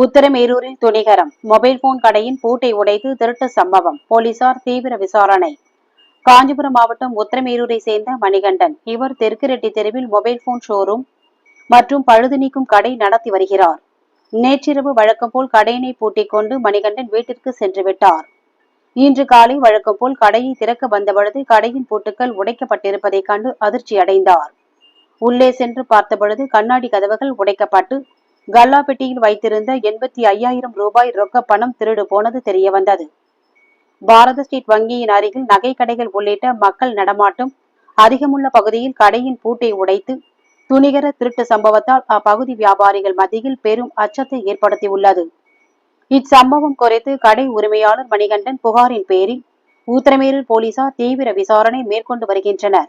உத்தரமேரூரில் துணிகரம். Mobile phone கடையின் பூட்டை உடைத்து திருட்டு சம்பவம். போலீசார் தீவிர விசாரணை. காஞ்சிபுரம் மாவட்டம் உத்தரமேரூரை சேர்ந்த மணிகண்டன். இவர் தெற்குரெட்டி தெருவில் மொபைல் போன் ஷோரூம் மற்றும் பழுது நீக்கும் கடை நடத்தி வருகிறார். நேற்றிரவு வழக்கம் போல் கடையினை பூட்டிக் கொண்டு மணிகண்டன் வீட்டிற்கு சென்று விட்டார். இன்று காலை வழக்கம் போல் கடையை திறக்க வந்த பொழுது கடையின் பூட்டுக்கள் உடைக்கப்பட்டிருப்பதைக் கண்டு அதிர்ச்சி அடைந்தார் உள்ளே சென்று பார்த்த பொழுது கண்ணாடி கதவுகள் உடைக்கப்பட்டு கல்லாப்பெட்டியில் வைத்திருந்த எண்பத்தி ஐயாயிரம் ரூபாய் ரொக்க பணம் திருடு போனது தெரியவந்தது. பாரத ஸ்டேட் வங்கியின் அருகில் நகை கடைகள் உள்ளிட்ட மக்கள் நடமாட்டம் அதிகமுள்ள பகுதியில் கடையின் பூட்டை உடைத்து துணிகர திருட்டு சம்பவத்தால் அப்பகுதி வியாபாரிகள் மத்தியில் பெரும் அச்சத்தை ஏற்படுத்தியுள்ளது. இச்சம்பவம் குறித்து கடை உரிமையாளர் மணிகண்டன் புகாரின் பேரில் ஊத்தரமேரூர் போலீசார் தீவிர விசாரணை மேற்கொண்டு வருகின்றனர்.